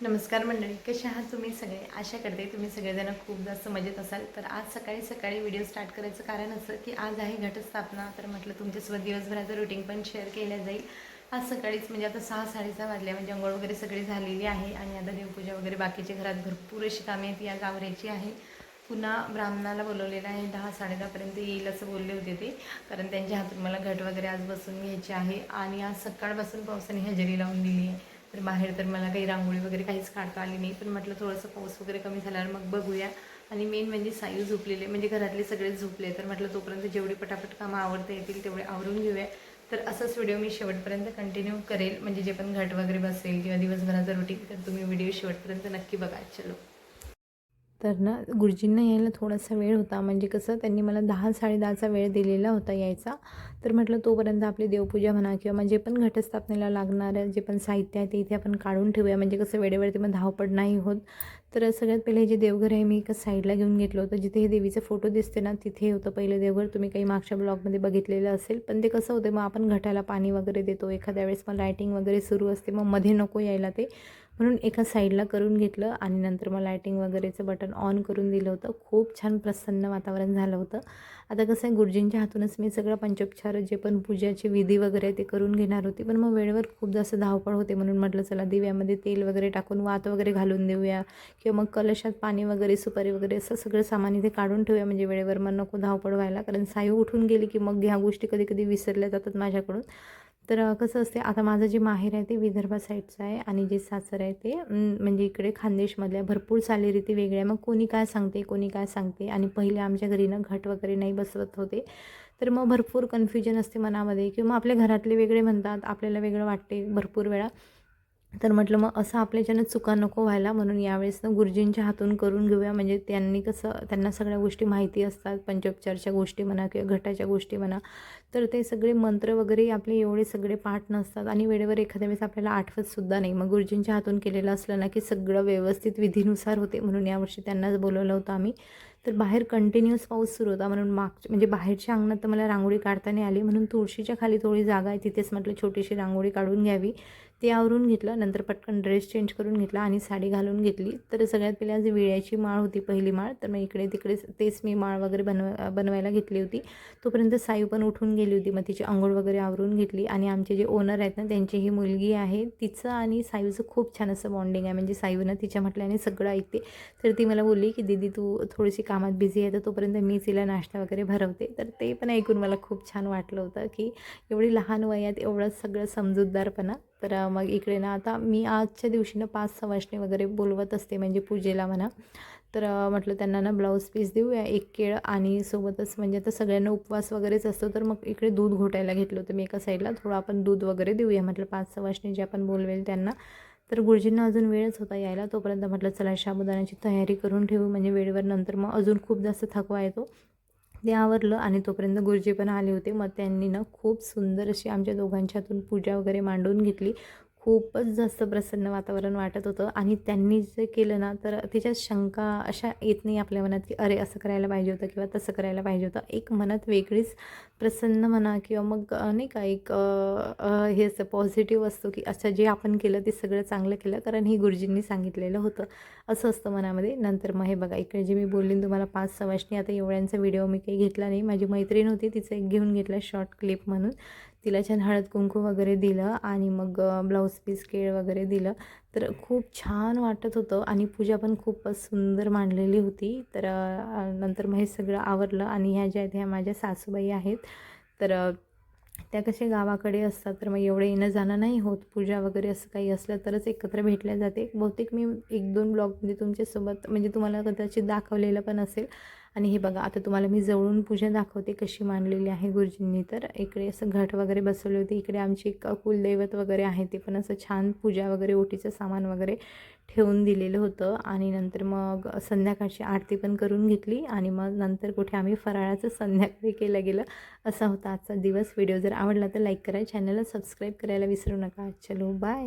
नमस्कार मंडळी कसे आहात तुम्ही सगळे? आशा करते तुम्ही सगळेजण खूप जास्त मजेत असाल. तर आज सकाळी सकाळी व्हिडिओ स्टार्ट करायचं कारण असं की आज आहे घटस्थापना. तर म्हटलं तुमच्यासोबत दिवसभराचं रुटीन पण शेअर केलं जाईल. आज सकाळीच म्हणजे आता सहा साडेसहा वाजल्या म्हणजे अंघोळ वगैरे सगळी झालेली आहे आणि आता देवपूजा वगैरे बाकीच्या घरात भरपूर अशी कामे आहेत या गावऱ्याची आहे. पुन्हा ब्राह्मणाला बोलवलेलं आहे दहा साडेदहापर्यंत येईल असं बोलले होते ते. कारण त्यांच्या हातून मला घट वगैरे आज बसून घ्यायचे आहे. आणि आज सकाळपासून पावसाने हजेरी लावून दिली आहे. तर बाहेर तर मला काही रांगोळी वगैरे काहीच काढता आली नाही. पण म्हटलं थोडंसं पाऊस वगैरे कमी झाल्यावर मग बघूया. आणि मेन म्हणजे सायू झोपलेले म्हणजे घरातले सगळेच झोपले. तर म्हटलं तोपर्यंत जेवढी पटापट कामं आवडता येतील तेवढे आवरून घेऊया. तर असंच व्हिडिओ मी शेवटपर्यंत कंटिन्यू करेल. म्हणजे जे पण घट वगैरे बसेल किंवा दिवसभराचं रुटीन तर तुम्ही व्हिडिओ शेवटपर्यंत नक्की बघा. चलो. तर ना गुरुजींना यायला थोडासा वेळ होता. म्हणजे कसं त्यांनी मला दहा साडेदहाचा वेळ दिलेला होता यायचा. तर म्हटलं तोपर्यंत आपली देवपूजा म्हणा किंवा म्हणजे पण घटस्थापनेला लागणारं जे पण साहित्य आहे ते इथे आपण काढून ठेवूया. म्हणजे कसं वेळेवरती मग धावपड नाही होत. तर सगळ्यात पहिले हे जे देवघर आहे मी एका साईडला घेऊन घेतलं होतं. जिथे हे देवीचे फोटो दिसते ना तिथे होतं पहिलं देवघर. तुम्ही काही मागच्या ब्लॉगमध्ये बघितलेलं असेल. पण ते कसं होतं मग आपण घटाला पाणी वगैरे देतो. एखाद्या वेळेस मग लायटिंग वगैरे सुरू असते मग मध्ये नको यायला ते. म्हणून एका साईडला करून घेतलं आणि नंतर मग लायटिंग वगैरेचं बटन ऑन करून दिलं होतं. खूप छान प्रसन्न वातावरण झालं होतं. आता कसं आहे गुरुजींच्या हातूनच मी सगळं पंचोपचार जे पण पूजाचे विधी वगैरे ते करून घेणार होती. पण मग वेळेवर खूप जास्त धावपळ होते म्हणून म्हटलं चला दिव्यामध्ये तेल वगैरे टाकून वात वगैरे घालून देऊया किंवा मग कलशात पाणी वगैरे सुपारी वगैरे असं सगळं सामान इथे काढून ठेवूया म्हणजे वेळेवर मग नको धावपळ व्हायला. कारण साई उठून गेली की मग ह्या गोष्टी कधी कधी विसरल्या जातात माझ्याकडून. तर कसं असते आता माझं जे माहेर आहे ते विदर्भा साईडचं आहे आणि जे सासर आहे ते म्हणजे इकडे खानदेशमधल्या भरपूर चालीरीती वेगळ्या मग कोणी काय सांगते कोणी काय सांगते आणि पहिले आमच्या घरी ना घट वगैरे नाही बसवत होते. तर मग भरपूर कन्फ्युजन असते मनामध्ये किंवा आपल्या घरातले वेगळे म्हणतात आपल्याला वेगळं वाटते भरपूर वेळा. तर म्हटलं मग असं आपल्याच्यानं चुका नको व्हायला म्हणून यावेळेस ना गुरुजींच्या हातून करून घेऊया. म्हणजे त्यांनी कसं त्यांना सगळ्या गोष्टी माहिती असतात पंचोपचारच्या गोष्टी म्हणा किंवा घटाच्या गोष्टी म्हणा. तर ते सगळे मंत्र वगैरे आपले एवढे सगळे पाठ नसतात आणि वेळेवर एखाद्या वेळेस आपल्याला आठवतसुद्धा नाही. मग गुरुजींच्या हातून केलेलं असलं ना की सगळं व्यवस्थित विधीनुसार होते म्हणून यावर्षी त्यांनाच बोलवलं होतं आम्ही. तर बाहेर कंटिन्युअस पाऊस सुरू होता म्हणून माग म्हणजे बाहेरच्या अंगणात तर मला रांगोळी काढता नाही आली म्हणून तुळशीच्या खाली थोडी जागा आहे तिथेच म्हटलं छोटीशी रांगोळी काढून घ्यावी. ते आवरून घेतलं नंतर पटकन ड्रेस चेंज करून घेतला आणि साडी घालून घेतली. तर सगळ्यात पहिली आज विळ्याची माळ होती पहिली माळ तर मग इकडे तिकडे तेच मी माळ वगैरे बनव बनवायला घेतली होती. तोपर्यंत साई पण उठून गेली होती मग तिची आंघोळ वगैरे आवरून घेतली. आणि आमचे जे ओनर आहेत ना त्यांची ही मुलगी आहे तिचं आणि सायूचं खूप छान असं बॉन्डिंग आहे. म्हणजे सायूनं तिच्या म्हटल्याने सगळं ऐकते. तर ती मला बोलली की दीदी तू थोडीशी कामात बिझी आहे तर तोपर्यंत मी तिला नाश्ता वगैरे भरवते. तर ते पण ऐकून मला खूप छान वाटलं होतं की एवढी लहान वयात एवढं सगळं समजूतदारपणा तर मग इकडे ना आता मी आजच्या दिवशी ना पाच सवाशणी वगैरे बोलवत असते म्हणजे पूजेला म्हणा. तर म्हटलं त्यांना ना ब्लाऊज पीस देऊया एक केळ आणि सोबतच म्हणजे आता सगळ्यांना उपवास वगैरेच असतो तर मग इकडे दूध घोटायला घेतलं होतं मी एका साईडला. थोडं आपण दूध वगैरे देऊया म्हटलं पाच सवाशणी जे आपण बोलवेल त्यांना. तर गुरुजींना अजून वेळच होता यायला तोपर्यंत म्हटलं चला शाबुदानाची तयारी करून ठेवू म्हणजे वेळेवर नंतर मग अजून खूप जास्त थकवा येतो. ते आवरलं आणि तोपर्यंत गुरुजी पण आले होते. मग त्यांनी ना खूप सुंदर अशी आमच्या दोघांच्या हातून पूजा वगैरे मांडून घेतली. खूपच जास्त प्रसन्न वातावरण वाटत होतं. आणि त्यांनी जे केलं ना तर त्याच्यात शंका अशा येत नाही आपल्या मनात की अरे असं करायला पाहिजे होतं किंवा तसं करायला पाहिजे होतं. एक मनात वेगळीच प्रसन्न म्हणा किंवा मग नाही का एक हे असं पॉझिटिव्ह असतो की अच्छा जे आपण केलं ते सगळं चांगलं केलं कारण हे गुरुजींनी सांगितलेलं होतं. असं असतं मनामध्ये. नंतर मग हे बघा इकडे जे मी बोलली तुम्हाला पाच सवाशनी आता एवढ्यांचा व्हिडिओ मी काही घेतला नाही. माझी मैत्रीण होती तिचं एक घेऊन घेतला शॉर्ट क्लिप म्हणून. तिला छान हळद कुंकू वगैरे दिलं आणि मग ब्लाऊज पीस केळ वगैरे दिलं तर खूप छान वाटत होतं आणि पूजा पण खूपच सुंदर मांडलेली होती. तर नंतर मग हे सगळं आवरलं आणि ह्या ज्या आहेत ह्या माझ्या सासूबाई आहेत. तर त्या कशा गावाकडे असतात तर मग एवढं येणं जाणं नाही होत. पूजा वगैरे असं काही असलं तरच एकत्र भेटल्या जाते. बहुतेक मी एक दोन ब्लॉगमध्ये म्हणजे तुमच्यासोबत म्हणजे तुम्हाला कदाचित दाखवलेलं पण असेल. आणि हे बघा आता तुम्हाला मी जवळून पूजा दाखवते कशी मांडलेली आहे गुरुजींनी. तर इकडे असं घट वगैरे बसवले होते. इकडे आमची एक कुलदैवत वगैरे आहे ते पण असं छान पूजा वगैरे ओटीचं सामान वगैरे ठेवून दिलेलं होतं. आणि नंतर मग संध्याकाळची आरती पण करून घेतली. आणि मग नंतर कुठे आम्ही फराळाचं संध्याकाळी केलं गेलं. असा होता आजचा दिवस. व्हिडिओ जर आवडला तर लाईक करा चॅनलला सबस्क्राईब करायला विसरू नका. चलो बाय.